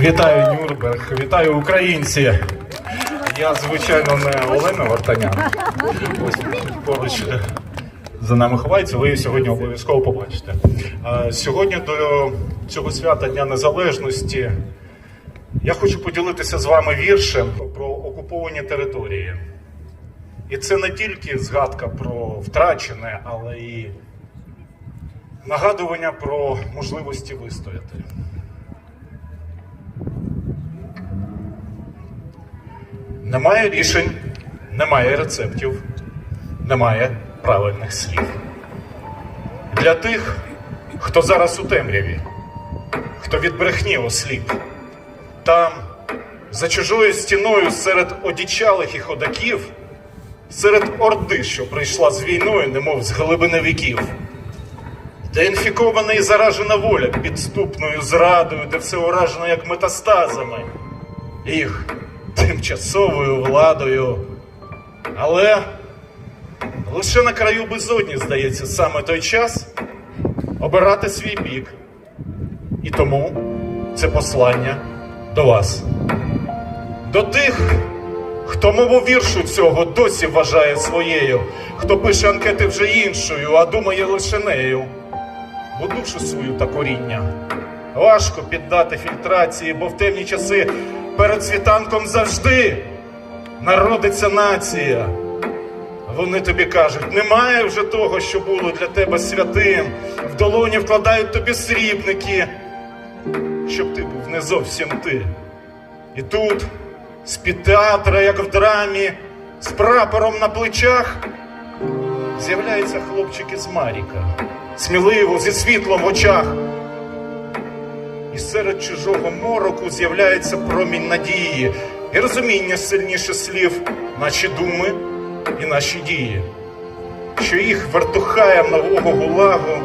Вітаю Нюрнберг, вітаю українці. Я, звичайно, не Олена Вартанян. Ось поруч е, за нами ховається, ви її сьогодні обов'язково побачите. Е, Сьогодні до цього свята Дня Незалежності я хочу поділитися з вами віршем про окуповані території. І це не тільки згадка про втрачене, але і нагадування про можливості вистояти. Немає рішень, немає рецептів, немає правильних слів. Для тих, хто зараз у темряві, хто від брехні осліп, там, за чужою стіною серед одічалих і ходаків, серед орди, що прийшла з війною, немов з глибини віків, де інфікована і заражена воля підступною зрадою, де все уражено як метастазами, їх тимчасовою владою. Але лише на краю безодні, здається, саме той час обирати свій бік. І тому це послання до вас. До тих, хто мову віршу цього досі вважає своєю, хто пише анкети вже іншою, а думає лише нею. Бо душу свою та коріння важко піддати фільтрації, бо в темні часи перед світанком завжди народиться нація. Вони тобі кажуть, немає вже того, що було для тебе святим. В долоні вкладають тобі срібники, щоб ти був не зовсім ти. І тут, з-під театра, як в драмі, з прапором на плечах, з'являється хлопчик із Маріка, сміливо, зі світлом в очах. І серед чужого мороку з'являється промінь надії. І розуміння сильніше слів, наші думи і наші дії, що їх вертухаєм нового гулагу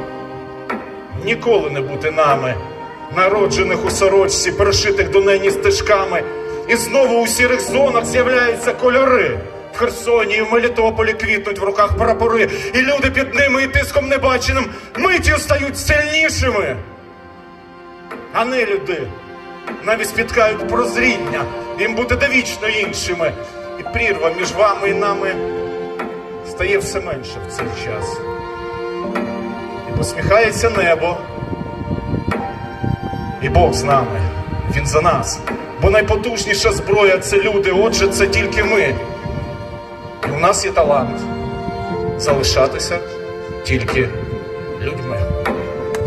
ніколи не бути нами, народжених у сорочці, перешитих до нені стежками, і знову у сірих зонах з'являються кольори. В Херсоні і в Мелітополі квітнуть в руках прапори, і люди під ними і тиском небаченим миттю стають сильнішими. А не люди навіть спіткають прозріння, їм буде довічно іншими. І прірва між вами і нами стає все менше в цей час. І посміхається небо. І Бог з нами, Він за нас. Бо найпотужніша зброя це люди, отже, це тільки ми. І у нас є талант залишатися тільки людьми.